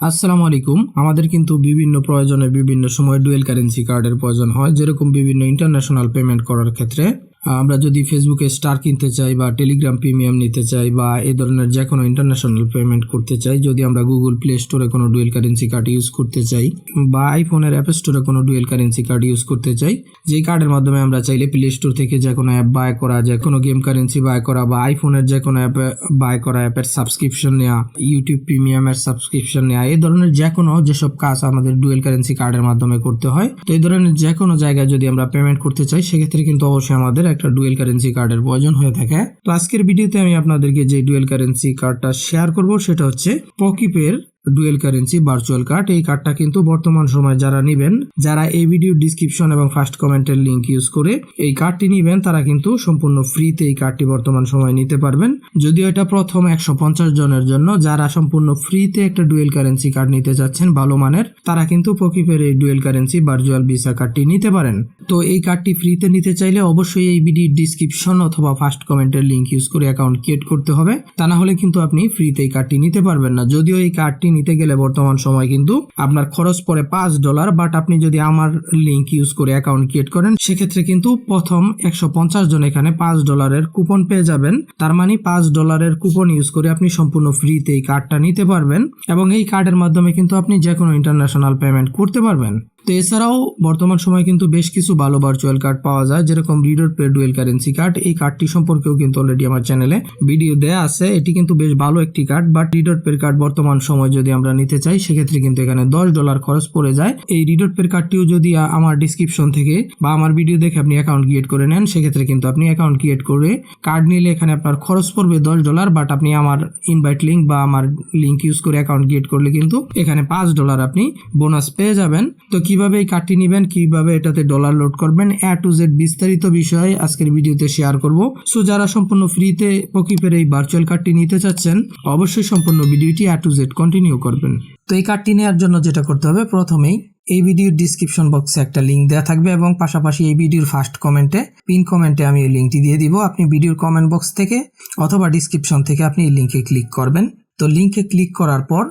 আসসালামু আলাইকুম। আমাদের কিন্তু বিভিন্ন প্রয়োজনে বিভিন্ন সময় ডুয়েল কারেন্সি কার্ডের প্রয়োজন হয়, যেরকম বিভিন্ন ইন্টারন্যাশনাল পেমেন্ট করার ক্ষেত্রে। আমরা যদি ফেসবুকে স্টার কিনতে চাই বা টেলিগ্রাম প্রিমিয়াম নিতে চাই বা এ ধরনের যে কোনো ইন্টারন্যাশনাল পেমেন্ট করতে চাই, যদি আমরা গুগল প্লে স্টোরে কোনো ডুয়েল কারেন্সি কার্ড ইউজ করতে চাই বা আইফোনের অ্যাপ স্টোরে কোনো ডুয়েল কারেন্সি কার্ড ইউজ করতে চাই, যেই কার্ডের মাধ্যমে আমরা চাইলে প্লে স্টোর থেকে যে কোনো অ্যাপ বাই করা যে কোনো গেম কারেন্সি বাই করা বা আইফোনের যে কোনো অ্যাপ বাই করা অ্যাপের সাবস্ক্রিপশন নেওয়া ইউটিউব প্রিমিয়ামের সাবস্ক্রিপশন নেওয়া এই ধরনের যে কোনো যেসব কাজ আমাদের ডুয়েল কারেন্সি কার্ডের মাধ্যমে করতে হয়, তো এই ধরনের যে কোনো জায়গায় যদি আমরা পেমেন্ট করতে চাই, সেক্ষেত্রে কিন্তু অবশ্যই আমাদের একটা ডুয়েল কারেন্সি কার্ডের প্রয়োজন হয়ে থাকে। তো আজকের ভিডিওতে আমি আপনাদেরকে যে ডুয়েল কারেন্সি কার্ডটা শেয়ার করব, সেটা হচ্ছে পকিপের ডুয়েল কারেন্সি ভার্চুয়াল কার্ড এই কার্ডটা কিন্তু বর্তমান সময় যারা নেবেন, যারা এই ভিডিও ডিসক্রিপশন এবং ফার্স্ট কমেন্টের লিংক ইউজ করে এই কার্ডটি নেবেন, তারা কিন্তু সম্পূর্ণ ফ্রিতে এই কার্ডটি বর্তমান সময় নিতে পারবেন। যদিও এটা প্রথম একশো পঞ্চাশ জনের জন্য, যারা সম্পূর্ণ ফ্রিতে একটা ডুয়েল কারেন্সি কার্ড নিতে চাচ্ছেন ভালো মানের, তারা কিন্তু পকিপের এই ডুয়েল কারেন্সি ভার্চুয়াল ভিসা কার্ডটি নিতে পারেন। তো এই কার্ডটি ফ্রিতে নিতে চাইলে অবশ্যই এই ভিডিও ডিসক্রিপশন অথবা ফার্স্ট কমেন্টের লিংক ইউজ করে অ্যাকাউন্ট ক্রিয়েট করতে হবে। তা না হলে কিন্তু আপনি ফ্রিতে এই কার্ডটি নিতে পারবেন না। যদিও এই কার্ডটি নিতে গেলে বর্তমান সময় কিন্তু আপনার খরচ পড়ে পাঁচ ডলার বাট আপনি যদি আমার লিঙ্ক ইউজ করে অ্যাকাউন্ট ক্রিয়েট করেন, সেক্ষেত্রে কিন্তু প্রথম একশো পঞ্চাশ জন এখানে পাঁচ ডলারের কুপন পেয়ে যাবেন। তার মানে পাঁচ ডলারের কুপন ইউজ করে আপনি সম্পূর্ণ ফ্রিতে এই কার্ডটা নিতে পারবেন এবং এই কার্ডের মাধ্যমে কিন্তু আপনি যে কোনো ইন্টারন্যাশনাল পেমেন্ট করতে পারবেন। তো এছাড়াও বর্তমান সময় কিন্তু বেশ কিছু ভালো ভার্চুয়াল কার্ড পাওয়া যায়, যেরকম Redot pay dual currency card এই কার্ডটি সম্পর্কেও কিন্তু অলরেডি আমার চ্যানেলে ভিডিও দেয়া আছে। এটি কিন্তু বেশ ভালো একটি card but Redot pay card বর্তমান সময় যদি আমরা নিতে চাই, সেক্ষেত্রে কিন্তু এখানে দশ ডলার খরচ পড়ে যায়। এই রিডোর পে কার্ডটিও যদি আমার ডিসক্রিপশন থেকে বা আমার ভিডিও দেখে আপনি অ্যাকাউন্ট ক্রিয়েট করে নেন, সেক্ষেত্রে কিন্তু আপনি অ্যাকাউন্ট ক্রিয়েট করে কার্ড নিলে এখানে আপনার খরচ পড়বে দশ ডলার বাট আপনি আমার ইনভাইট লিঙ্ক বা আমার লিঙ্ক ইউজ করে অ্যাকাউন্ট ক্রিয়েট করলে কিন্তু এখানে পাঁচ ডলার আপনি বোনাস পেয়ে যাবেন। তো কীভাবে এই কার্ডটি নেবেন, কীভাবে এটাতে ডলার লোড করবেন, এ টু জেড বিস্তারিত বিষয়ে আজকের ভিডিওতে শেয়ার করব। সো যারা সম্পূর্ণ ফ্রিতে পকিপের এই ভার্চুয়াল কার্ডটি নিতে চাচ্ছেন, অবশ্যই সম্পূর্ণ ভিডিওটি এ টু জেড কন্টিনিউ করবেন। তো এই কার্ডটি নেওয়ার জন্য যেটা করতে হবে, প্রথমেই এই ভিডিওর ডিসক্রিপশন বক্সে একটা লিঙ্ক দেওয়া থাকবে এবং পাশাপাশি এই ভিডিওর ফার্স্ট কমেন্টে পিন কমেন্টে আমি এই লিঙ্কটি দিয়ে দিব। আপনি ভিডিওর কমেন্ট বক্স থেকে অথবা ডিসক্রিপশন থেকে আপনি এই লিঙ্কে ক্লিক করবেন। তো লিঙ্কে ক্লিক করার পর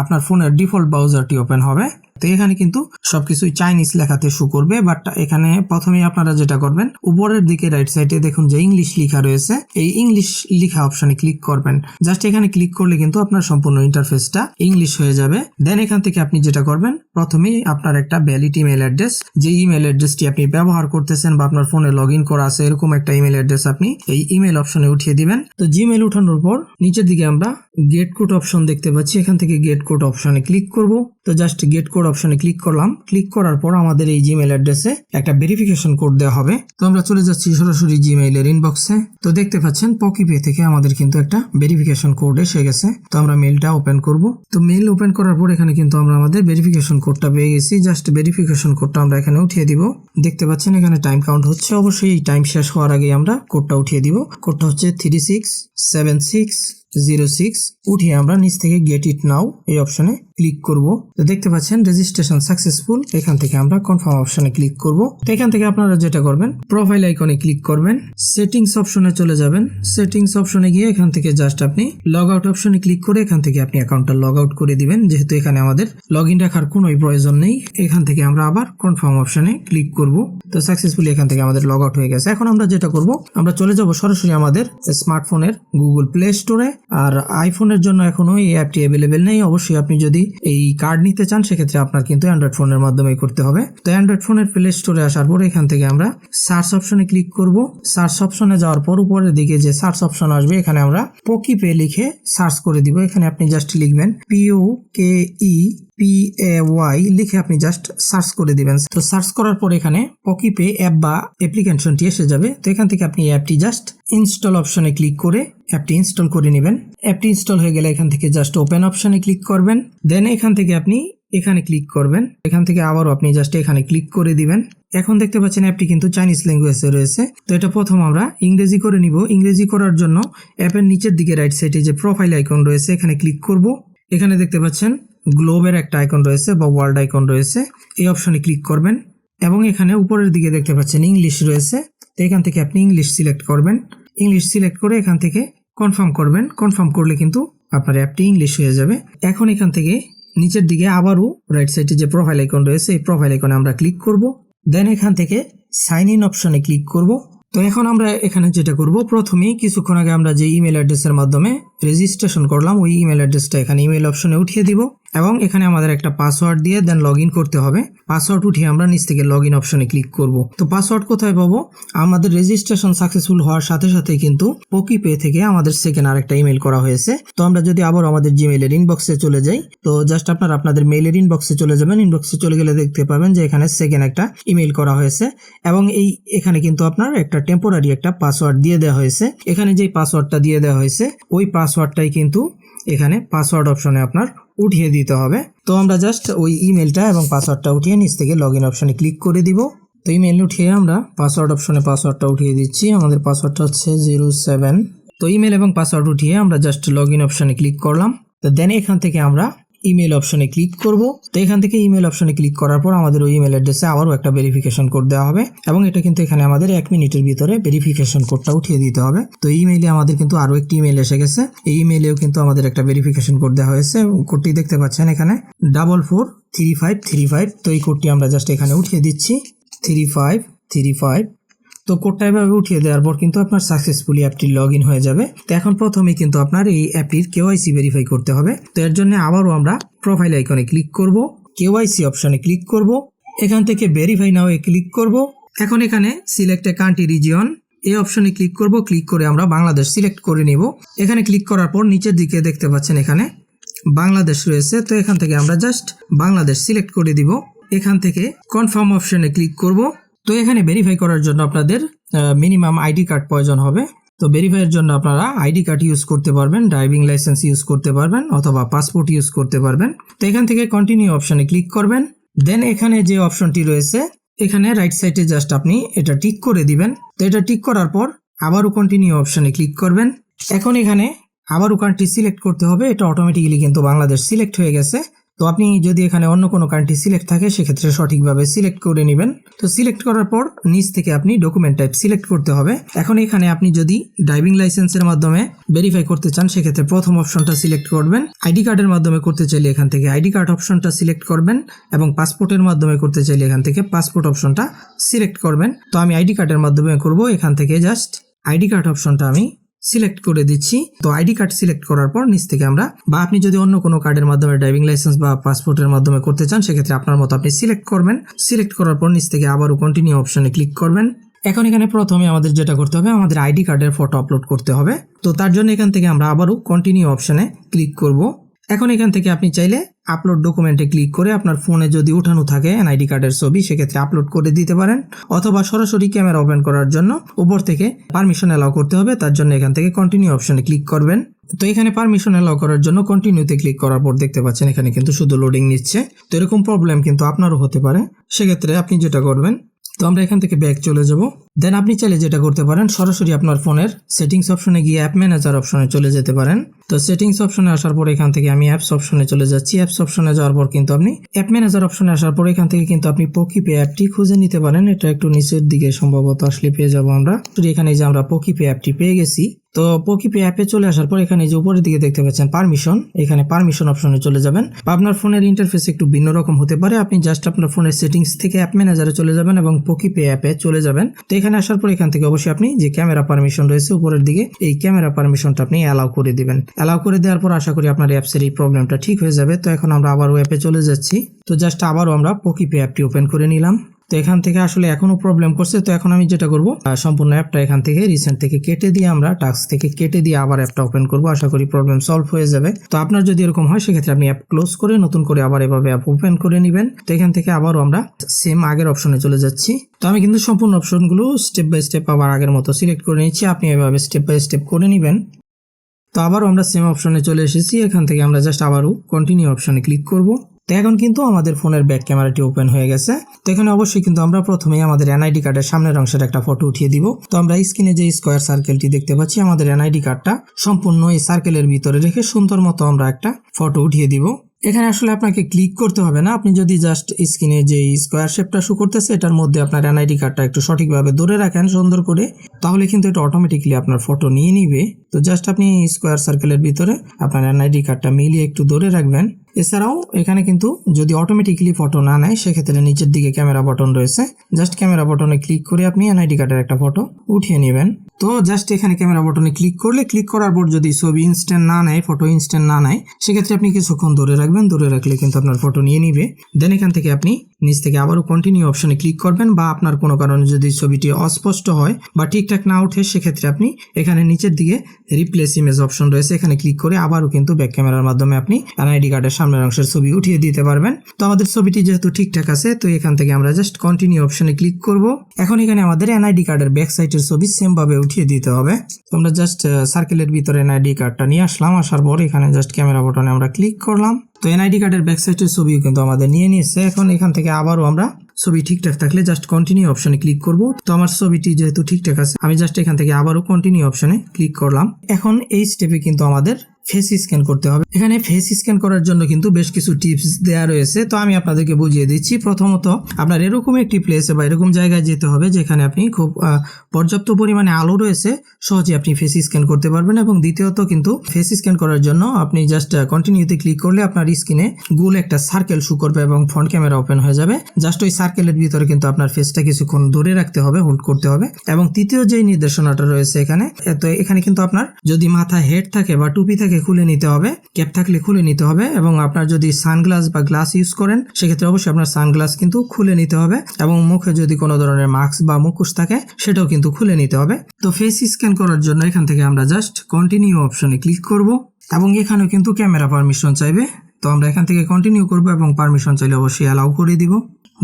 আপনার ফোনের ডিফল্ট ব্রাউজারটি ওপেন হবে। তো এখানে কিন্তু সবকিছুই চাইনিজ লেখাতে শু করবে বাট এখানে প্রথমেই আপনারা যেটা করবেন, উপরের দিকে রাইট সাইডে দেখুন যে ইংলিশ লেখা রয়েছে। এই ইংলিশ লেখা অপশনে ক্লিক করবেন। জাস্ট এখানে ক্লিক করলে কিন্তু আপনার সম্পূর্ণ ইন্টারফেসটা ইংলিশ হয়ে যাবে। দেন এখান থেকে আপনি যেটা করবেন, প্রথমেই আপনার একটা ভ্যালিড ইমেল অ্যাড্রেস যে ইমেল অ্যাড্রেসটি আপনি ব্যবহার করতেছেন বা আপনার ফোনে লগ ইন করা আছে, এরকম একটা ইমেল অ্যাড্রেস আপনি এই ইমেল অপশনে উঠিয়ে দিবেন। তো জিমেল উঠানোর পর নিচের দিকে আমরা গেট কোড অপশন দেখতে পাচ্ছি। এখান থেকে গেট কোড অপশনে ক্লিক করব। তো জাস্ট গেট কোড অপশনে ক্লিক করলাম। ক্লিক করার পর আমাদের এই জিমেল অ্যাড্রেসে একটা ভেরিফিকেশন কোড দেওয়া হবে। তো আমরা চলে যাচ্ছি সরাসরি জিমেইলের ইনবক্সে তো দেখতে পাচ্ছেন পকিপে থেকে আমাদের কিন্তু একটা ভেরিফিকেশন কোড এসে গেছে। তো আমরা মেলটা ওপেন করব। তো মেল ওপেন করার পর এখানে কিন্তু আমরা আমাদের ভেরিফিকেশন কোডটা পেয়ে গেছি। জাস্ট ভেরিফিকেশন কোডটা আমরা এখানে উঠিয়ে দিব। দেখতে পাচ্ছেন, এখানে টাইম কাউন্ট হচ্ছে। অবশ্যই এই টাইম শেষ হওয়ার আগে আমরা কোডটা উঠিয়ে দিব। কোডটা হচ্ছে three six seven six zero six, উঠিয়ে আমরা নিচ থেকে গেট ইট নাও এই অপশনে ক্লিক করব। তো দেখতে পাচ্ছেন রেজিস্ট্রেশন সাকসেসফুল এখান থেকে আমরা কনফার্ম অপশনে ক্লিক করব। তো এখান থেকে আপনারা যেটা করবেন প্রোফাইল আইকনে ক্লিক করবেন সেটিংস অপশনে চলে যাবেন। সেটিংস অপশনে গিয়ে এখান থেকে জাস্ট আপনি লগ আউট অপশনে ক্লিক করে এখান থেকে আপনি অ্যাকাউন্টটা লগ আউট করে দিবেন। যেহেতু এখানে আমাদের লগ ইন রাখার কোনোই প্রয়োজন নেই, এখান থেকে আমরা আবার কনফার্ম অপশনে ক্লিক করব। তো সাকসেসফুলি এখান থেকে আমাদের লগ আউট হয়ে গেছে। এখন আমরা যেটা করব, আমরা চলে যাব সরাসরি আমাদের স্মার্টফোনের গুগল প্লে স্টোরে আর আইফোনের জন্য এখনও এই অ্যাপটি অ্যাভেলেবেল নেই। অবশ্যই আপনি যদি এই কার্ড নিতে চান, সেক্ষেত্রে আপনার কিন্তু অ্যান্ড্রয়েড ফোনের মাধ্যমে করতে হবে। তো অ্যান্ড্রয়েড ফোনের প্লে স্টোরে আসার পর এখান থেকে আমরা সার্চ অপশনে ক্লিক করব। সার্চ অপশনে যাওয়ার পর উপরের দিকে যে সার্চ অপশন আসবে, এখানে আমরা পকি পে লিখে সার্চ করে দিব। এখানে আপনি জাস্ট লিখবেন পিও কে ই পি এ ওয়াই লিখে আপনি জাস্ট সার্চ করে দিবেন। তো সার্চ করার পর এখানে পকিপে অ্যাপ বা অ্যাপ্লিকেশনটি এসে যাবে। তো এখান থেকে আপনি অ্যাপটি জাস্ট ইনস্টল অপশনে ক্লিক করে অ্যাপটি ইনস্টল করে নেবেন। অ্যাপটি ইনস্টল হয়ে গেলে এখান থেকে জাস্ট ওপেন অপশনে ক্লিক করবেন। দেন এখান থেকে আপনি এখানে ক্লিক করবেন। এখান থেকে আবারও আপনি জাস্ট এখানে ক্লিক করে দিবেন। এখন দেখতে পাচ্ছেন অ্যাপটি কিন্তু চাইনিজ ল্যাঙ্গুয়েজে রয়েছে। তো এটা প্রথম আমরা ইংরেজি করে নিব। ইংরেজি করার জন্য অ্যাপের নিচের দিকে রাইট সাইডে যে প্রোফাইল আইকন রয়েছে, এখানে ক্লিক করব। এখানে দেখতে পাচ্ছেন গ্লোবের একটা আইকন রয়েছে বা ওয়ার্ল্ড আইকন রয়েছে, এই অপশনে ক্লিক করবেন এবং এখানে উপরের দিকে দেখতে পাচ্ছেন ইংলিশ রয়েছে, তো এখান থেকে আপনি ইংলিশ সিলেক্ট করবেন। ইংলিশ সিলেক্ট করে এখান থেকে কনফার্ম করবেন। কনফার্ম করলে কিন্তু আপনার অ্যাপটি ইংলিশ হয়ে যাবে। এখন এখান থেকে নিচের দিকে আবারও রাইট সাইডে যে প্রোফাইল আইকন রয়েছে, এই প্রোফাইল আইকনে আমরা ক্লিক করব। দেন এখান থেকে সাইন ইন অপশনে ক্লিক করব। তো এখন আমরা এখানে যেটা করব, প্রথমেই কিছুক্ষণ আগে আমরা যে ইমেল অ্যাড্রেসের মাধ্যমে রেজিস্ট্রেশন করলাম, ওই ইমেল অ্যাড্রেসটা এখানে ইমেল অপশনে উঠিয়ে দিব। এবং এখানে আমাদের একটা পাসওয়ার্ড দিয়ে দেন লগ করতে হবে। পাসওয়ার্ড উঠিয়ে আমরা নিচ থেকে লগ ইন অপশনে ক্লিক করব। তো পাসওয়ার্ড কোথায় পাবো? আমাদের রেজিস্ট্রেশন সাকসেসফুল হওয়ার সাথে সাথে কিন্তু পকি পে থেকে আমাদের সেকেন্ড আরেকটা ইমেল করা হয়েছে। তো আমরা যদি আবার আমাদের জিমেইলের ইনবক্সে চলে যাই, তো জাস্ট আপনার আপনাদের মেইলের ইনবক্সে চলে যাবেন। ইনবক্সে চলে গেলে দেখতে পাবেন যে এখানে সেকেন্ড একটা ইমেল করা হয়েছে। এবং এই এখানে কিন্তু আপনার একটা টেম্পোরারি একটা পাসওয়ার্ড দিয়ে দেওয়া হয়েছে। এখানে যে পাসওয়ার্ডটা দিয়ে দেওয়া হয়েছে, ওই পাসওয়ার্ডটাই কিন্তু এখানে পাসওয়ার্ড অপশনে আপনার উঠিয়ে দিতে হবে। তো আমরা জাস্ট ওই ইমেলটা এবং পাসওয়ার্ডটা উঠিয়ে নিচ থেকে লগ ইন অপশনে ক্লিক করে দিব। তো ইমেল উঠিয়ে আমরা পাসওয়ার্ড অপশনে পাসওয়ার্ডটা উঠিয়ে দিচ্ছি। আমাদের পাসওয়ার্ডটা হচ্ছে জিরো সেভেন তো ইমেল এবং পাসওয়ার্ড উঠিয়ে আমরা জাস্ট লগ ইন অপশনে ক্লিক করলাম। তো দেন এখান থেকে আমরা ইমেল অপশনে ক্লিক করব। তো এখান থেকে ইমেল অপশনে ক্লিক করার পর আমাদের ওই ইমেল অ্যাড্রেসে আবারও একটা ভেরিফিকেশন কোড দেওয়া হবে এবং এটা কিন্তু এখানে আমাদের এক মিনিটের ভিতরে ভেরিফিকেশন কোডটা উঠিয়ে দিতে হবে। তো ইমেইলে আমাদের কিন্তু আরও একটি ইমেল এসে গেছে। এই ইমেইলেও কিন্তু আমাদের একটা ভেরিফিকেশন কোড দেওয়া হয়েছে কোডটি দেখতে পাচ্ছেন এখানে double four three five three five তো এই কোডটি আমরা জাস্ট এখানে উঠিয়ে দিচ্ছি। থ্রি ফাইভ থ্রি ফাইভ তো কোডটা এভাবে উঠিয়ে দেওয়ার পর কিন্তু আপনার সাকসেসফুলি অ্যাপটি লগ ইন হয়ে যাবে। তো এখন প্রথমেই কিন্তু আপনার এই অ্যাপটির কেওয়াইসি ভেরিফাই করতে হবে। তো এর জন্য আবারও আমরা প্রোফাইল আইকনে ক্লিক করব কেওয়াইসি অপশনে ক্লিক করব, এখান থেকে ভেরিফাই নাও এ ক্লিক করব। এখন এখানে সিলেক্ট এ কান্ট্রি রিজিয়ন এই অপশনে ক্লিক করব ক্লিক করে আমরা বাংলাদেশ সিলেক্ট করে নিব। এখানে ক্লিক করার পর নিচের দিকে দেখতে পাচ্ছেন এখানে বাংলাদেশ রয়েছে। তো এখান থেকে আমরা জাস্ট বাংলাদেশ সিলেক্ট করে দিব। এখান থেকে কনফার্ম অপশনে ক্লিক করব। তো এখানে ভেরিফাই করার জন্য আপনাদের মিনিমাম আইডি কার্ড প্রয়োজন হবে। তো ভেরিফাইয়ের জন্য আপনারা আইডি কার্ড ইউজ করতে পারবেন ড্রাইভিং লাইসেন্স ইউজ করতে পারবেন, অথবা পাসপোর্ট ইউজ করতে পারবেন। তো এখান থেকে কন্টিনিউ অপশনে ক্লিক করবেন। দেন এখানে যে অপশনটি রয়েছে, এখানে রাইট সাইডে জাস্ট আপনি এটা টিক করে দিবেন। তো এটা টিক করার পর আবারও কন্টিনিউ অপশনে ক্লিক করবেন। এখন এখানে আবারও কান্ট্রি সিলেক্ট করতে হবে। এটা অটোমেটিক্যালি কিন্তু বাংলাদেশ সিলেক্ট হয়ে গেছে। তো আপনি যদি এখানে অন্য কোনো কান্ট্রি সিলেক্ট থাকে, সেক্ষেত্রে সঠিকভাবে সিলেক্ট করে নেবেন। তো সিলেক্ট করার পর নিচ থেকে আপনি ডকুমেন্ট টাইপ সিলেক্ট করতে হবে। এখন এখানে আপনি যদি ড্রাইভিং লাইসেন্সের মাধ্যমে ভেরিফাই করতে চান, সেক্ষেত্রে প্রথম অপশনটা সিলেক্ট করবেন। আইডি কার্ডের মাধ্যমে করতে চাইলে এখান থেকে আইডি কার্ড অপশনটা সিলেক্ট করবেন এবং পাসপোর্টের মাধ্যমে করতে চাইলে এখান থেকে পাসপোর্ট অপশনটা সিলেক্ট করবেন। তো আমি আইডি কার্ডের মাধ্যমে করব, এখান থেকে জাস্ট আইডি কার্ড অপশনটা আমি সিলেক্ট করে দিচ্ছি। তো আইডি কার্ড সিলেক্ট করার পর নিচ থেকে আমরা বা আপনি যদি অন্য কোনো কার্ডের মাধ্যমে ড্রাইভিং লাইসেন্স বা পাসপোর্টের মাধ্যমে করতে চান, সেক্ষেত্রে আপনার মতো আপনি সিলেক্ট করবেন। সিলেক্ট করার পর নিচ থেকে আবারও কন্টিনিউ অপশনে ক্লিক করবেন। এখন এখানে প্রথমে আমাদের যেটা করতে হবে, আমাদের আইডি কার্ডের ফটো আপলোড করতে হবে। তো তার জন্য এখান থেকে আমরা আবারও কন্টিনিউ অপশনে ক্লিক করব। এখন এখান থেকে আপনি চাইলে আপলোড ডকুমেন্টে ক্লিক করে আপনার ফোনে যদি উঠানো থাকে এনআইডি কার্ডের ছবি, সেক্ষেত্রে আপলোড করে দিতে পারেন। অথবা সরাসরি ক্যামেরা ওপেন করার জন্য উপর থেকে পারমিশন অ্যালাউ করতে হবে, তার জন্য এখান থেকে কন্টিনিউ অপশনে ক্লিক করবেন। তো এখানে পারমিশন অ্যালাউ করার জন্য কন্টিনিউতে ক্লিক করার পর দেখতে পাচ্ছেন এখানে কিন্তু শুধু লোডিং নিচ্ছে। তো এরকম প্রবলেম কিন্তু আপনারও হতে পারে। সেক্ষেত্রে আপনি যেটা করবেন তো আমরা এখান থেকে ব্যাক চলে যাব। দেন আপনি চাইলে যেটা করতে পারেন, সরাসরি আপনার ফোনের সেটিংস অপশনে গিয়ে অ্যাপ ম্যানেজার অপশনে চলে যেতে পারেন। তো সেটিংস অপশনে আসার পর এখান থেকে আমি অ্যাপস অপশনে চলে যাচ্ছি। অ্যাপস অপশনে যাওয়ার পর কিন্তু আপনি অ্যাপ ম্যানেজার অপশনে আসার পর এখান থেকে কিন্তু আপনি পকিপে অ্যাপটি খুঁজে নিতে পারেন। এটা একটু নিচের দিকে সম্ভবত আসলে পেয়ে যাব আমরা। এখানে যে আমরা পকিপে অ্যাপটি পেয়ে গেছি তো পকিপে অ্যাপে চলে আসার পর এখানে যে উপরের দিকে দেখতে পাচ্ছেন পারমিশন এখানে পারমিশন অপশনে চলে যাবেন। আপনার ফোনের ইন্টারফেস একটু ভিন্ন রকম হতে পারে। আপনি জাস্ট আপনার ফোনের সেটিংস থেকে অ্যাপ ম্যানেজারে চলে যাবেন এবং পকিপে অ্যাপে চলে যাবেন। তো এখানে আসার পর এখান থেকে অবশ্যই আপনি যে ক্যামেরা পারমিশন রয়েছে উপরের দিকে, এই ক্যামেরা পারমিশনটা আপনি অ্যালাউ করে দিবেন। অ্যালাউ করে দেওয়ার পর আশা করি আপনার অ্যাপসের এই প্রবলেমটা ঠিক হয়ে যাবে। তো এখন আমরা আবারও অ্যাপে চলে যাচ্ছি। তো জাস্ট আবারও আমরা পকিপে অ্যাপটি ওপেন করে নিলাম। তো এখান থেকে আসলে এখনও প্রবলেম করছে। তো এখন আমি যেটা করব সম্পূর্ণ অ্যাপটা এখান থেকে রিসেন্ট থেকে কেটে দিয়ে আমরা টাস্ক থেকে কেটে দিয়ে আবার অ্যাপটা ওপেন করব। আশা করি প্রবলেম সলভ হয়ে যাবে। তো আপনার যদি এরকম হয়, সেক্ষেত্রে আপনি অ্যাপ ক্লোজ করে নতুন করে আবার এভাবে অ্যাপ ওপেন করে নেবেন। তো এখান থেকে আবারও আমরা সেম আগের অপশনে চলে যাচ্ছি। তো আমি কিন্তু সম্পূর্ণ অপশনগুলো স্টেপ বাই স্টেপ আবার আগের মতো সিলেক্ট করে নিচ্ছি আপনি এভাবে স্টেপ বাই স্টেপ করে নেবেন। তো আবারও আমরা সেম অপশনে চলে এসেছি। এখান থেকে আমরা জাস্ট আবারও কন্টিনিউ অপশনে ক্লিক করব। তো এখন কিন্তু আমাদের ফোনের ব্যাক ক্যামেরাটি ওপেন হয়ে গেছে। তো এখানে অবশ্যই কিন্তু আমরা প্রথমেই আমাদের এনআইডি কার্ডের সামনের অংশের একটা ফটো উঠিয়ে দিব। তো আমরা স্ক্রিনে যে স্কোয়ার সার্কেলটি দেখতে পাচ্ছি, আমাদের এনআইডি কার্ডটা সম্পূর্ণ এই সার্কেলের ভিতরে রেখে সুন্দর মতো আমরা একটা ফটো উঠিয়ে দিব। এখানে আসলে আপনাকে ক্লিক করতে হবে না। আপনি যদি জাস্ট স্ক্রিনে যে স্কোয়ার শেপটা শো করতেছে, এটার মধ্যে আপনার এনআইডি কার্ডটা একটু সঠিকভাবে ধরে রাখেন সুন্দর করে, তাহলে কিন্তু এটা অটোমেটিকলি আপনার ফটো নিয়ে নিবে। তো জাস্ট আপনি স্কোয়ার সার্কেলের ভিতরে আপনার এনআইডি কার্ডটা মিলিয়ে একটু ধরে রাখবেন। এছাড়াও এখানে কিন্তু যদি অটোমেটিকলি ফটো না নেয়, সেক্ষেত্রে নিচের দিকে ক্যামেরা বটন রয়েছে। জাস্ট ক্যামেরা বটনে ক্লিক করে আপনি এনআইডি কার্ডের একটা ফটো উঠিয়ে নেবেন। তো জাস্ট এখানে ক্যামেরা বটনে ক্লিক করলে ক্লিক করার পর যদি ছবি ইনস্ট্যান্ট না নেয় ফটো ইনস্ট্যান্ট না নেয়, সেক্ষেত্রে আপনি কিছুক্ষণ ধরে রাখবেন। ধরে রাখলে কিন্তু আপনার ফটো নিয়ে নিবে। দেন এখান থেকে আপনি নিচ থেকে আবারও কন্টিনিউ অপশনে ক্লিক করবেন বা আপনার কোনো কারণে যদি ছবিটি অস্পষ্ট হয় বা ঠিকঠাক না ওঠে, সেক্ষেত্রে আপনি এখানে নিচের দিকে রিপ্লেস ইমেজ অপশন রয়েছে। এখানে ক্লিক করে আবারও কিন্তু ব্যাক ক্যামেরার মাধ্যমে আপনি এনআইডি কার্ডের সামনের অংশের ছবি উঠিয়ে দিতে পারবেন। তো আমাদের ছবিটি যেহেতু ঠিকঠাক আছে, তো এখান থেকে আমরা জাস্ট কন্টিনিউ অপশনে ক্লিক করব। এখন এখানে আমাদের এনআইডি কার্ডের ব্যাক সাইডের ছবি সেম ভাবে উঠিয়ে দিতে হবে। তো আমরা জাস্ট সার্কেলের ভিতরে এনআইডি কার্ডটা নিয়ে আসলাম, আসার পর এখানে জাস্ট ক্যামেরা বটনে আমরা ক্লিক করলাম। তো এনআইডি কার্ডের ব্যাক সাইডের ছবিও কিন্তু আমাদের নিয়ে নিয়েছে। এখন এখান থেকে আবারও আমরা ছবি ঠিকঠাক থাকলে জাস্ট কন্টিনিউ অপশনে ক্লিক করব। তো আমার ছবিটি যেহেতু ঠিকঠাক আছে, আমি জাস্ট এখান থেকে আবারও কন্টিনিউ অপশনে ক্লিক করলাম। এখন এই স্টেপে কিন্তু আমাদের ফেস স্ক্যান করতে হবে। এখানে ফেস স্ক্যান করার জন্য কিন্তু বেশ কিছু টিপস দেওয়া রয়েছে। তো আমি আপনাদেরকে বুঝিয়ে দিচ্ছি। প্রথমত, আপনার এরকম একটি প্লেসে বা এরকম জায়গায় যেতে হবে যেখানে আপনি খুব পর্যাপ্ত পরিমাণে আলো রয়েছে। সহজে আপনি ফেস স্ক্যান করতে পারবেন এবং দ্বিতীয়ত কিন্তু ফেস স্ক্যান করার জন্য আপনি জাস্ট কন্টিনিউতে ক্লিক করলে আপনার স্ক্রিনে গোল একটা সার্কেল শু করবে এবং ফ্রন্ট ক্যামেরা ওপেন হয়ে যাবে। জাস্ট ওই সার্কেলের ভিতরে কিন্তু আপনার ফেসটা কিছুক্ষণ ধরে রাখতে হবে হোল্ড করতে হবে। এবং তৃতীয় যে নির্দেশনাটা রয়েছে এখানে তো এখানে কিন্তু আপনার যদি মাথায় হেড থাকে বা টুপি থাকে খুলে নিতে হবে। ক্যাপ থাকলে খুলে নিতে হবে এবং আপনার যদি সানগ্লাস বা গ্লাস ইউজ করেন, সেক্ষেত্রে অবশ্যই আপনার সানগ্লাস কিন্তু খুলে নিতে হবে এবং মুখে যদি কোনো ধরনের মাস্ক বা মুখোশ থাকে, সেটাও কিন্তু খুলে নিতে হবে। তো ফেস স্ক্যান করার জন্য এখান থেকে আমরা জাস্ট কন্টিনিউ অপশনে ক্লিক করব এবং এখানেও কিন্তু ক্যামেরা পারমিশন চাইবে। তো আমরা এখান থেকে কন্টিনিউ করব এবং পারমিশন চাইলে অবশ্যই অ্যালাউ করে দিব।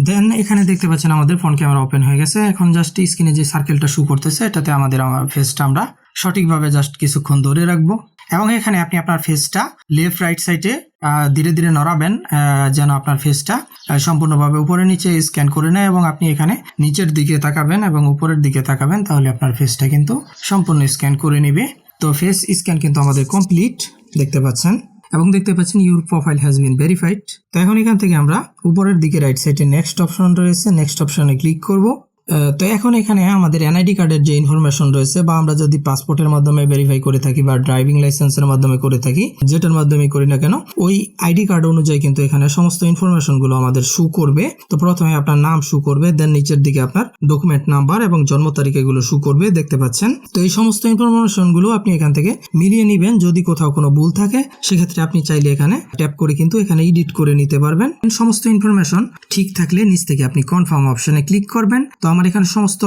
দেন এখানে দেখতে পাচ্ছেন আমাদের ফোন ক্যামেরা ওপেন হয়ে গেছে। এখন জাস্ট স্ক্রিনে যে সার্কেলটা শু করতেছে, এটাতে আমাদের, আমার ফেসটা আমরা সঠিকভাবে জাস্ট কিছুক্ষণ ধরে রাখব। এবং এখানে আপনি আপনার ফেসটা লেফট রাইট সাইডে ধীরে ধীরে নড়াবেন যেন আপনার ফেসটা সম্পূর্ণভাবে উপরে নিচে স্ক্যান করে নেয় এবং আপনি এখানে নিচের দিকে তাকাবেন এবং উপরের দিকে তাকাবেন, তাহলে আপনার ফেসটা কিন্তু সম্পূর্ণ স্ক্যান করে নেবে। তো ফেস স্ক্যান কিন্তু আমাদের কমপ্লিট দেখতে পাচ্ছেন? এবং দেখতে পাচ্ছেন your profile has been verified তো এখন এখান থেকে আমরা উপরের দিকে রাইট সাইডে নেক্সট অপশন রয়েছে। নেক্সট অপশনে ক্লিক করব। তো এখন এখানে আমাদের এনআইডি কার্ডের যে ইনফরমেশন রয়েছে বা আমরা যদি পাসপোর্টের মাধ্যমে ভেরিফাই করে থাকি বা ড্রাইভিং লাইসেন্সের মাধ্যমে করে থাকি, যেটার মাধ্যমে করি না কেন, ওই আইডি কার্ড অনুযায়ী কিন্তু এখানে সমস্ত ইনফরমেশনগুলো আমাদের শু করবে। তো প্রথমে আপনার নাম শু করবে দেন নিচের দিকে আপনার ডকুমেন্ট নাম্বার এবং জন্ম তারিখ এগুলো শু করবে, দেখতে পাচ্ছেন। তো এই সমস্ত ইনফরমেশনগুলো আপনি এখান থেকে মিলিয়ে নিবেন, যদি কোথাও কোনো ভুল থাকে, সেক্ষেত্রে আপনি চাইলে এখানে ট্যাপ করে কিন্তু এখানে এডিট করে নিতে পারবেন। সমস্ত ইনফরমেশন ঠিক থাকলে নিচ থেকে আপনি কনফার্ম অপশনে ক্লিক করবেন। তো আমার এখানে সমস্ত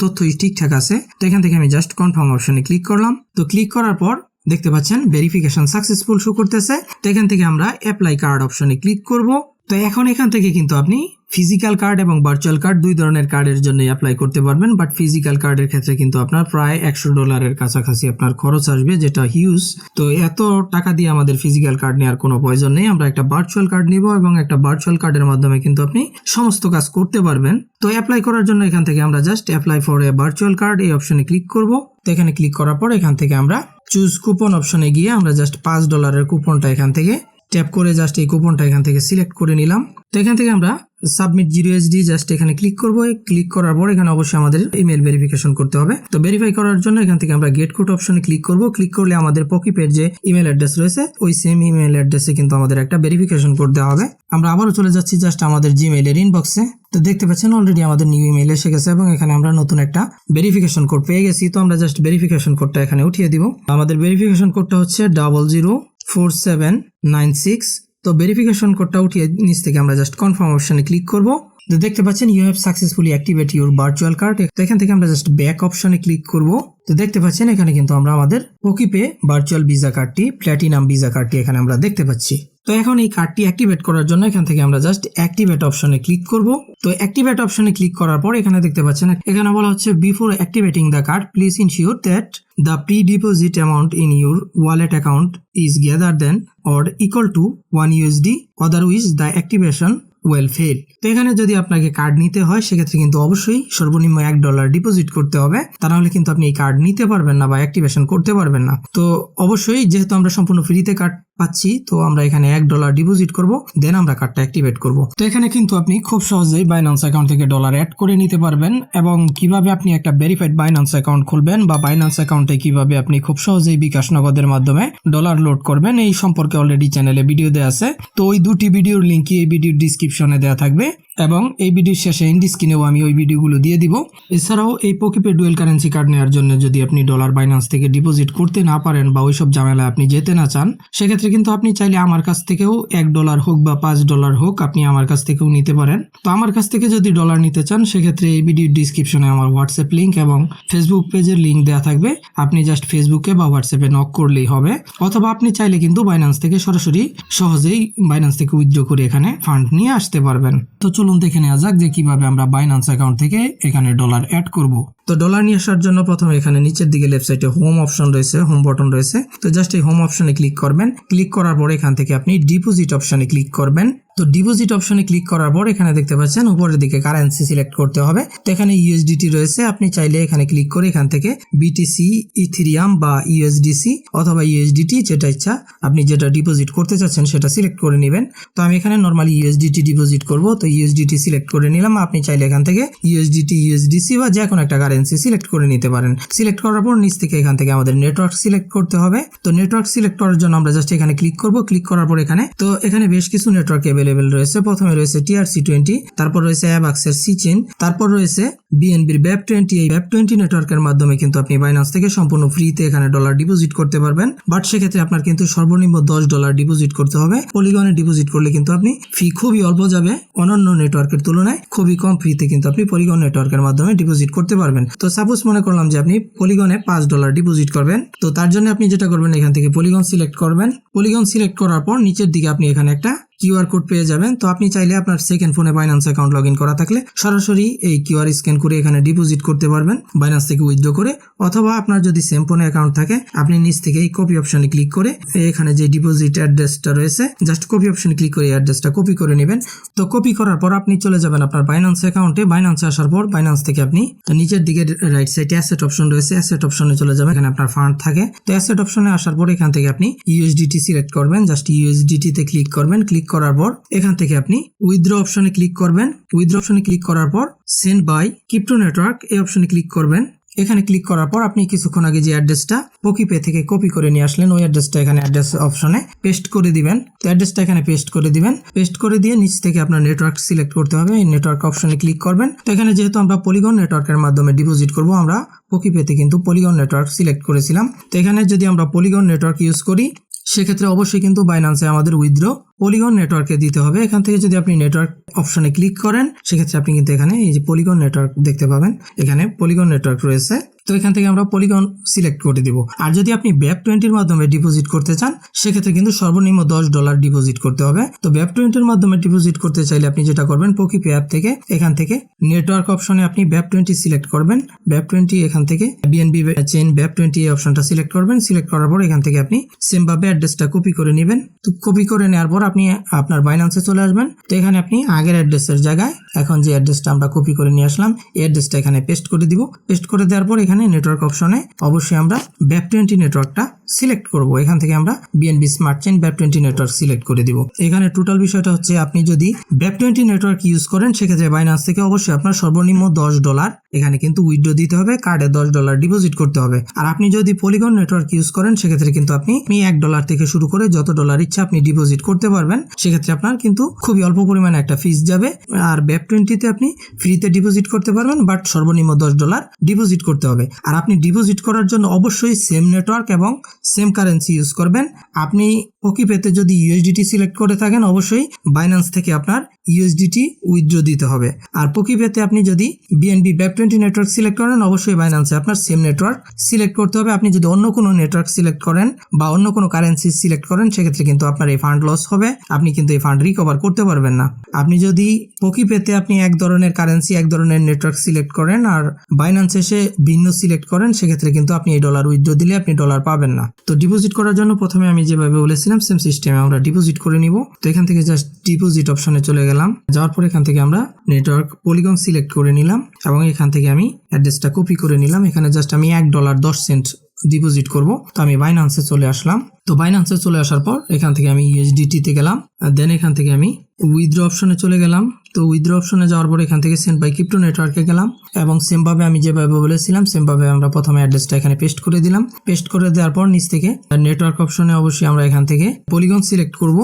তথ্যই ঠিকঠাক আছে। তো এখান থেকে আমি জাস্ট কনফার্ম অপশনে ক্লিক করলাম। তো ক্লিক করার পর দেখতে পাচ্ছেন ভেরিফিকেশন সাকসেসফুল শো করতেছে। তো এখান থেকে আমরা অ্যাপ্লাই কার্ড অপশনে ক্লিক করব। তো এখন এখান থেকে কিন্তু আপনি ফিজিক্যাল কার্ড এবং ভার্চুয়াল কার্ড দুই ধরনের কার্ডের জন্য অ্যাপ্লাই করতে পারবেন বাট ফিজিক্যাল কার্ডের ক্ষেত্রে কিন্তু আপনার প্রায় একশো ডলারের কাছাকাছি আপনার খরচ আসবে, যেটা হিউজ তো এত টাকা দিয়ে আমাদের ফিজিক্যাল কার্ড নেওয়ার কোনো প্রয়োজন নেই। আমরা একটা ভার্চুয়াল কার্ড নিব এবং একটা ভার্চুয়াল কার্ডের মাধ্যমে কিন্তু আপনি সমস্ত কাজ করতে পারবেন। তো অ্যাপ্লাই করার জন্য এখান থেকে আমরা just apply for a virtual card এই অপশনে ক্লিক করব। তো এখানে ক্লিক করার পর এখান থেকে আমরা চুজ কুপন অপশনে গিয়ে আমরা জাস্ট পাঁচ ডলারের কুপনটা এখান থেকে ট্যাপ করে জাস্ট এই কুপনটা এখান থেকে সিলেক্ট করে নিলাম। তো এখান থেকে আমরা সাবমিট জিরো এসডি জাস্ট এখানে ক্লিক করব। ক্লিক করার পর এখানে অবশ্যই আমাদের ইমেল ভেরিফিকেশন করতে হবে। তো ভেরিফাই করার জন্য এখান থেকে আমরা গেট কোড অপশনে ক্লিক করব। ক্লিক করলে আমাদের পকিপের যে ইমেল অ্যাড্রেস রয়েছে। ওই সেম ইমেল অ্যাড্রেসে কিন্তু আমাদের একটা ভেরিফিকেশন কোড দেওয়া হবে। আমরা আবারও চলে যাচ্ছি জাস্ট আমাদের জিমেইলের ইনবক্সে তো দেখতে পাচ্ছেন অলরেডি আমাদের নিউ ইমেল এসে গেছে এবং এখানে আমরা নতুন একটা ভেরিফিকেশন কোড পেয়ে গেছি। তো আমরা জাস্ট ভেরিফিকেশন কোডটা এখানে উঠিয়ে দিব। আমাদের ভেরিফিকেশন কোডটা হচ্ছে double zero four seven nine six তো ভেরিফিকেশন কোডটা উঠিয়ে নিচ থেকে আমরা জাস্ট কনফার্ম অপশানে ক্লিক করব। তো দেখতে পাচ্ছেন you have successfully activate your virtual card তো এখান থেকে আমরা জাস্ট ব্যাক অপশনে ক্লিক করব। তো দেখতে পাচ্ছেন এখানে কিন্তু আমরা আমাদের ওকিপে ভার্চুয়াল ভিসা কার্ডটি প্ল্যাটিনাম ভিসা কার্ডটি এখানে আমরা দেখতে পাচ্ছি। তো এখন এই কার্ডটি অ্যাক্টিভেট করার জন্য এখান থেকে আমরা জাস্ট অ্যাক্টিভেট অপশনে ক্লিক করব। তো অ্যাক্টিভেট অপশনে ক্লিক করার পর এখানে দেখতে পাচ্ছেন, এখানে বলা হচ্ছে before activating the card please ensure that the pre deposit amount in your wallet account is greater than or equal to one USD otherwise the activation will fail তো এখানে যদি আপনাকে কার্ড নিতে হয়, সেক্ষেত্রে কিন্তু অবশ্যই সর্বনিম্ন এক ডলার ডিপোজিট করতে হবে। তা নাহলে কিন্তু আপনি এই কার্ড নিতে পারবেন না বা অ্যাক্টিভেশন করতে পারবেন না। তো অবশ্যই যেহেতু আমরা সম্পূর্ণ ফ্রিতে কার্ড পাচ্ছি, তো আমরা এখানে এক ডলার ডিপোজিট করব দেন আমরা কার্ডটা অ্যাক্টিভেট করব। তো এখানে কিন্তু আপনি খুব সহজেই বাইনান্স অ্যাকাউন্ট থেকে ডলার অ্যাড করে নিতে পারবেন এবং কীভাবে আপনি একটা ভেরিফাইড বাইনান্স অ্যাকাউন্ট খুলবেন বা বাইন্যান্স অ্যাকাউন্টে কীভাবে আপনি খুব সহজেই বিকাশ নগদের মাধ্যমে ডলার লোড করবেন, এই সম্পর্কে অলরেডি চ্যানেলে ভিডিও দেওয়া আছে। তো ওই দুটি ভিডিওর লিঙ্কই এই ভিডিওর ডিসক্রিপশনে দেওয়া থাকবে। এবং এই ভিডিওর শেষে ইন্ডি স্ক্রিনেও আমি ওই ভিডিওগুলো দিয়ে দিব। এছাড়াও এই পকিপে ডুয়েল কারেন্সি কার্ড নেওয়ার জন্য যদি আপনি ডলার বাইন্যান্স থেকে ডিপোজিট করতে না পারেন বা ওইসব ঝামেলায় আপনি যেতে না চান, সেক্ষেত্রে কিন্তু আপনি চাইলে আমার কাছ থেকেও এক ডলার হোক বা পাঁচ ডলার হোক আপনি আমার কাছ থেকেও নিতে পারেন। তো আমার কাছ থেকে যদি ডলার নিতে চান, সেক্ষেত্রে এই ভিডিওর ডিসক্রিপশনে আমার হোয়াটসঅ্যাপ লিঙ্ক এবং ফেসবুক পেজের লিঙ্ক দেওয়া থাকবে। আপনি জাস্ট ফেসবুকে বা হোয়াটসঅ্যাপে নক করলেই হবে। অথবা আপনি চাইলে কিন্তু বাইন্যান্স থেকে সরাসরি সহজেই বাইন্যান্স থেকে উইথড্র করে এখানে ফান্ড নিয়ে আসতে পারবেন। তো চলুন দেখে নেওয়া যাক যে কীভাবে আমরা বাইন্যান্স অ্যাকাউন্ট থেকে এখানে ডলার অ্যাড করব। তো ডলার নিয়ে আসার জন্য প্রথমে এখানে নিচের দিকে লেফট সাইডে হোম অপশন রয়েছে হোম বটন রয়েছে। তো জাস্ট এই হোম অপশনে ক্লিক করবেন। ক্লিক করার পরে এখান থেকে আপনি ডিপোজিট অপশনে ক্লিক করবেন। তো ডিপোজিট অপশনে ক্লিক করার পর এখানে দেখতে পাচ্ছেন, উপরের দিকে কারেন্সি সিলেক্ট করতে হবে। তো এখানে ইউএসডিটি রয়েছে, আপনি চাইলে এখানে ক্লিক করে এখান থেকে বিটিসি ইথিরিয়াম বা ইউএসডিসি অথবা ইউএসডিটি যেটা ইচ্ছা আপনি যেটা ডিপোজিট করতে চাচ্ছেন সেটা সিলেক্ট করে নেবেন। তো আমি এখানে নর্মালি ইউএসডিটি ডিপোজিট করব, তো ইউএসডিটি সিলেক্ট করে নিলাম। আপনি চাইলে এখান থেকে ইউএসডিটি ইউএসডিসি বা যে কোনো একটা কারেন্সি সিলেক্ট করে নিতে পারেন। সিলেক্ট করার পর নিচ থেকে এখান থেকে আমাদের নেটওয়ার্ক সিলেক্ট করতে হবে। তো নেটওয়ার্ক সিলেক্ট করার জন্য আমরা জাস্ট এখানে ক্লিক করব। ক্লিক করার পর এখানে, তো এখানে বেশ কিছু নেটওয়ার্ক অ্যাভেলেবেল রয়েছে। প্রথমে রয়েছে টিআরসি টোয়েন্টি তারপর রয়েছে অ্যাবাক্সের সিচেন তারপর রয়েছে বিএনবির ব্যাপ টোয়েন্টি এই ব্যাপ টোয়েন্টি নেটওয়ার্কের মাধ্যমে কিন্তু আপনি বাইন্যান্স থেকে সম্পূর্ণ ফ্রিতে এখানে ডলার ডিপোজিট করতে পারবেন। বাট সেক্ষেত্রে আপনার কিন্তু সর্বনিম্ন দশ ডলার ডিপোজিট করতে হবে। পলিগনে ডিপোজিট করলে কিন্তু আপনি ফি খুবই অল্প যাবে। অন্যান্য নেটওয়ার্কের তুলনায় খুবই কম ফ্রিতে কিন্তু আপনি পলিগন নেটওয়ার্কের মাধ্যমে ডিপোজিট করতে পারবেন। তো সাপোজ মনে করলাম যে আপনি পলিগনে পাঁচ ডলার ডিপোজিট করবেন। তো তার জন্য আপনি যেটা করবেন, এখান থেকে পলিগন সিলেক্ট করবেন। পলিগন সিলেক্ট করার পর নিচের দিকে আপনি এখানে একটা কিউআর কোড পেয়ে যাবেন। তো আপনি চাইলে আপনার সেকেন্ড ফোনে বাইন্যান্স অ্যাকাউন্ট লগ করা থাকলে সরাসরি এই কিউআর স্ক্যান করে এখানে ডিপোজিট করতে পারবেন বাইন্যান্স থেকে উইথড্র করে। অথবা আপনার যদি সেম ফোনে অ্যাকাউন্ট থাকে, আপনি নিচ থেকে এই কপি অপশনে ক্লিক করে এখানে যে ডিপোজিট অ্যাড্রেসটা রয়েছে জাস্ট কপি অপশনে ক্লিক করে অ্যাড্রেসটা কপি করে নেবেন। তো কপি করার পর আপনি চলে যাবেন আপনার বাইন্যান্স অ্যাকাউন্টে বাইন্যান্সে আসার পর বাইন্যান্স থেকে আপনি নিচের দিকে রাইট সাইডে অ্যাসেট অপশন রয়েছে অ্যাসেট অপশনে চলে যাবেন, এখানে আপনার ফান্ড থাকে। তো অ্যাসেট অপশনে আসার পর এখান থেকে আপনি ইউএসডিটি সিলেক্ট করবেন জাস্ট ইউএসডিটি তে ক্লিক করবেন ক্লিক করার পর এখান থেকে আপনি উইথড্র অপশনে ক্লিক করবেন। উইথড্র অপশনে ক্লিক করার পর সেন্ড বাই ক্রিপ্টো নেটওয়ার্ক এই অপশনে ক্লিক করবেন। এখানে ক্লিক করার পর আপনি কিছুক্ষণ আগে যে অ্যাড্রেসটা পকিপে থেকে কপি করে নিয়ে আসলেন, ওই অ্যাড্রেসটা এখানে অ্যাড্রেস অপশনে পেস্ট করে দিবেন। তো অ্যাড্রেসটা এখানে পেস্ট করে দিবেন। পেস্ট করে দিয়ে নিচ থেকে আপনার নেটওয়ার্ক সিলেক্ট করতে হবে। এই নেটওয়ার্ক অপশনে ক্লিক করবেন। তো এখানে যেহেতু আমরা পলিগন নেটওয়ার্কের মাধ্যমে ডিপোজিট করব, আমরা পকিপেতে কিন্তু পলিগন নেটওয়ার্ক সিলেক্ট করেছিলাম। তো এখানে যদি আমরা পলিগন নেটওয়ার্ক ইউজ করি সেক্ষেত্রে অবশ্যই কিন্তু বাইনান্সে আমাদের উইথড্র পলিগন নেটওয়ার্কে দিতে হবে। এখান থেকে যদি আপনি নেটওয়ার্ক অপশনে ক্লিক করেন, সেক্ষেত্রে আপনি কিন্তু এখানে এই যে পলিগন নেটওয়ার্ক দেখতে পাবেন। এখানে পলিগন নেটওয়ার্ক রয়েছে। তো এখান থেকে আমরা পলিগন সিলেক্ট করে দিব। আর যদি আপনি ব্যাপ টোয়েন্টির মাধ্যমে ডিপোজিট করতে চান, সেক্ষেত্রে কিন্তু সর্বনিম্ন দশ ডলার ডিপোজিট করতে হবে। তো ব্যাপ টোয়েন্টির মাধ্যমে ডিপোজিট করতে চাইলে আপনি যেটা করবেন পকিপে অ্যাপ থেকে এখান থেকে নেটওয়ার্ক অপশনে আপনি ব্যাপ টোয়েন্টি সিলেক্ট করবেন। ব্যাপ টোয়েন্টি এখান থেকে বিএনবি চেন ব্যাপ টোয়েন্টি এই অপশনটা সিলেক্ট করবেন। সিলেক্ট করার পর এখান থেকে আপনি সেমভাবে অ্যাড্রেসটা কপি করে নেবেন। তো কপি করে নেওয়ার পর আপনি আপনার বাইন্যান্সে চলে আসবেন। তো এখানে আপনি আগের অ্যাড্রেসের জায়গায় এখন যে অ্যাড্রেসটা আমরা কপি করে নিয়ে আসলাম, এই অ্যাড্রেসটা এখানে পেস্ট করে দিব। পেস্ট করে দেওয়ার পর এখানে নেটওয়ার্ক অপশনে অবশ্যই আমরা ব্যাপ টোয়েন্টি নেটওয়ার্কটা সিলেক্ট করব। এখান থেকে আমরা BNB smart chain BEP twenty network select করে দিব। এখানে টোটাল বিষয়টা হচ্ছে আপনি যদি ব্যাপ টোয়েন্টি নেটওয়ার্ক ইউজ করেন, সেক্ষেত্রে বাইন্যান্স থেকে অবশ্যই আপনার সর্বনিম্ন দশ ডলার এখানে কিন্তু উইথড্র দিতে হবে কার্ডে দশ ডলার ডিপোজিট করতে হবে। আর আপনি যদি পলিগন নেটওয়ার্ক ইউজ করেন, সেক্ষেত্রে কিন্তু আপনি এক ডলার থেকে শুরু করে যত ডলার ইচ্ছা আপনি ডিপোজিট করতে পারবেন, সেক্ষেত্রে আপনার কিন্তু খুবই অল্প পরিমাণে একটা ফিস যাবে। আর ব্যাপ টোয়েন্টিতে আপনি ফ্রিতে ডিপোজিট করতে পারবেন বাট সর্বনিম্ন দশ ডলার ডিপোজিট করতে হবে। আর আপনি ডিপোজিট করার জন্য অবশ্যই সেম নেটওয়ার্ক এবং সেম কারেন্সি ইউজ করবেন। আপনি ওকিপেতে যদি ইউএসডিটি সিলেক্ট করে থাকেন, অবশ্যই বাইন্যান্স থেকে আপনার ইউএসডিটি উইথড্র দিতে হবে। আর পকিপেতে আপনি যদি BNB BEP twenty network select করেন, অবশ্যই বাইন্যান্সে আপনার সেম নেটওয়ার্ক সিলেক্ট করতে হবে। আপনি যদি অন্য কোনো নেটওয়ার্ক সিলেক্ট করেন বা অন্য কোনো কারেন্সি সিলেক্ট করেন, সেক্ষেত্রে কিন্তু আপনার এই ফান্ড লস হবে। আপনি কিন্তু এই ফান্ড রিকভার করতে পারবেন না। আপনি যদি পকিপেতে আপনি এক ধরনের কারেন্সি এক ধরনের নেটওয়ার্ক সিলেক্ট করেন আর বাইন্যান্স এসে ভিন্ন সিলেক্ট করেন, সেক্ষেত্রে কিন্তু আপনি এই ডলার উইথড্র দিলে আপনি ডলার পাবেন না। তো ডিপোজিট করার জন্য প্রথমে আমি যেভাবে বলেছিলাম সেম সিস্টেমে আমরা ডিপোজিট করে নিব। তো এখান থেকে জাস্ট ডিপোজিট অপশনে চলে গেলাম। যাওয়ার পর এখান থেকে আমরা নেটওয়ার্ক পলিগন সিলেক্ট করে নিলাম এবং এখান থেকে আমি অ্যাড্রেসটা কপি করে নিলাম। এখানে জাস্ট আমি এক ডলার দশ সেন্ট ডিপোজিট করব। তো আমি বাইনান্সে চলে আসলাম। তো বাইনান্সে চলে আসার পর এখান থেকে আমি ইউএসডিটিতে গেলাম। দেন এখান থেকে আমি উইথড্র অপশনে চলে গেলাম। তো উইথড্র অপশনে যাওয়ার পর এখান থেকে সেন্ট বাই ক্রিপ্টো নেটওয়ার্কে গেলাম এবং সেমভাবে আমি যেভাবে বলেছিলাম সেমভাবে আমরা প্রথমে অ্যাড্রেসটা এখানে পেস্ট করে দিলাম। পেস্ট করে দেওয়ার পর নিচ থেকে নেটওয়ার্ক অপশনে অবশ্যই আমরা এখান থেকে পলিগন সিলেক্ট করব।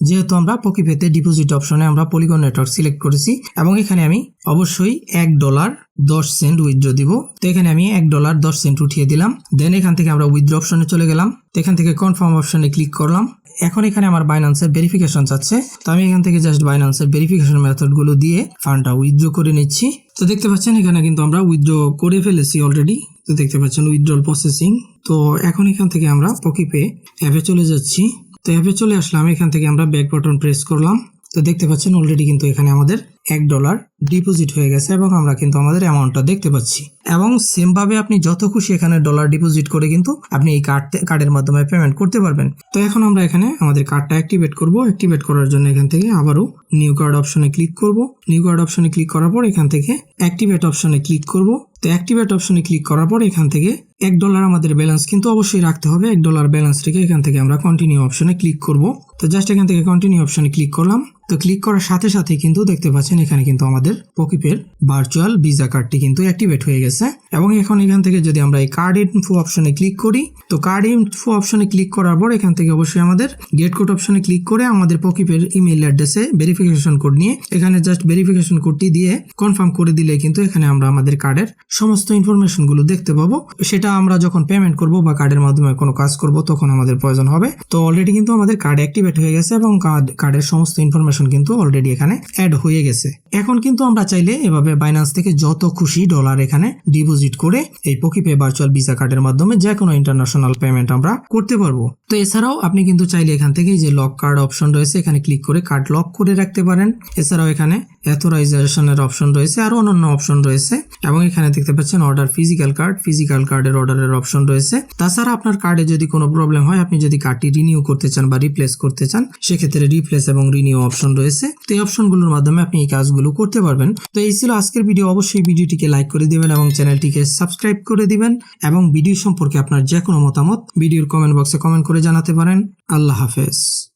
যেহেতু আমরা পকিপেতে ডিপোজিট অপশনে আমরা পলিগন নেটওয়ার্ক সিলেক্ট করেছি, এবং এখানে আমি অবশ্যই এক ডলার দশ সেন্ট উইথড্র দিব। তো এখানে আমি এক ডলার দশ সেন্ট উঠিয়ে দিলাম। দেন এখান থেকে আমরা উইথড্র অপশনে চলে গেলাম। তো এখান থেকে কনফার্ম অপশনে ক্লিক করলাম। এখন এখানে আমার বাইন্যান্সের ভেরিফিকেশন চাচ্ছে তো আমি এখান থেকে জাস্ট বাইন্যান্সের ভেরিফিকেশন মেথডগুলো দিয়ে ফান্ডটা উইথড্র করে নিচ্ছি। তো দেখতে পাচ্ছেন এখানে কিন্তু আমরা উইথড্র করে ফেলেছি অলরেডি তো দেখতে পাচ্ছেন উইথড্রল প্রসেসিং তো এখন এখান থেকে আমরা পকিপে অ্যাপে চলে যাচ্ছি। তো অ্যাপে চলে আসলাম। এখান থেকে আমরা ব্যাক বাটন প্রেস করলাম। তো দেখতে পাচ্ছেন অলরেডি কিন্তু এখানে আমাদের এক ডলার ডিপোজিট হয়ে গেছে এবং আমরা কিন্তু আমাদের অ্যামাউন্টটা দেখতে পাচ্ছি। এবং সেমভাবে আপনি যত খুশি এখানে ডলার ডিপোজিট করে কিন্তু আপনি এই কার্ড কার্ডের মাধ্যমে পেমেন্ট করতে পারবেন। তো এখন আমরা এখানে আমাদের কার্ডটা অ্যাক্টিভেট করব। অ্যাক্টিভেট করার জন্য এখান থেকে আবারও নিউ কার্ড অপশনে ক্লিক করব। নিউ কার্ড অপশনে ক্লিক করার পর এখান থেকে অ্যাক্টিভেট অপশনে ক্লিক করব। তো অ্যাক্টিভেট অপশনে ক্লিক করার পর এখান থেকে এক ডলার আমাদের ব্যালেন্স কিন্তু অবশ্যই রাখতে হবে। এক ডলার ব্যালেন্স রেখে এখান থেকে আমরা কন্টিনিউ অপশনে ক্লিক করব। তো জাস্ট এখান থেকে কন্টিনিউ অপশনে ক্লিক করলাম। তো ক্লিক করার সাথে সাথে কিন্তু দেখতে পাচ্ছেন এখানে কিন্তু আমাদের পকিপের ভার্চুয়াল ভিসা কার্ডটি কিন্তু অ্যাক্টিভেট হয়ে গেছে। এবং এখন এখান থেকে যদি আমরা এই কার্ড ইনফো অপশনে ক্লিক করি, তো কার্ড ইনফো অপশনে ক্লিক করার পর এখান থেকে অবশ্যই আমাদের গেট কোড অপশনে ক্লিক করে আমাদের পকিপের ইমেল অ্যাড্রেসে ভেরিফিকেশন কোড নিয়ে এখানে জাস্ট ভেরিফিকেশন কোডটি দিয়ে কনফার্ম করে দিলে কিন্তু এখানে আমরা আমাদের কার্ডের সমস্ত ইনফরমেশনগুলো দেখতে পাবো। সেটা আমরা যখন পেমেন্ট করব বা কার্ডের মাধ্যমে কোনো কাজ করব, তখন আমাদের প্রয়োজন হবে। তো অলরেডি কিন্তু আমাদের কার্ড অ্যাক্টিভেট হয়ে গেছে এবং কার্ড কার্ডের সমস্ত ইনফরমেশন কিন্তু অলরেডি এখানে অ্যাড হয়ে গেছে। এখন কিন্তু আমরা চাইলে এভাবে বাইন্যান্স থেকে যত খুশি ডলার এখানে ডিপোজিট করে এই পকিপে ভার্চুয়াল ভিসা কার্ডের মাধ্যমে যে কোনো ইন্টারন্যাশনাল পেমেন্ট আমরা করতে পারব। তো এছাড়াও আপনি কিন্তু চাইলে এখান থেকে যে লক কার্ড অপশন রয়েছে, এখানে ক্লিক করে কার্ড লক করে রাখতে পারেন। এছাড়াও এখানে অথরাইজেশনের অপশন রয়েছে আরও অন্যান্য অপশন রয়েছে। এবং এখানে দেখতে পাচ্ছেন অর্ডার ফিজিক্যাল কার্ড ফিজিক্যাল কার্ডের অর্ডারের অপশন রয়েছে। তাছাড়া আপনার কার্ডে যদি কোনো প্রবলেম হয়, আপনি যদি কার্ডটি রিনিউ করতে চান বা রিপ্লেস করতে চান, সেক্ষেত্রে রিপ্লেস এবং রিনিউ অপশন রয়েছে। তো এই অপশনগুলোর মাধ্যমে আপনি এই কাজগুলো করতে পারবেন। তো এই ছিল আজকের ভিডিও অবশ্যই ভিডিওটিকে লাইক করে দিবেন এবং চ্যানেলটিকে সাবস্ক্রাইব করে দিবেন এবং ভিডিও সম্পর্কে আপনার যে কোনো মতামত ভিডিওর কমেন্ট বক্সে কমেন্ট করে জানাতে পারেন। আল্লাহ হাফেজ।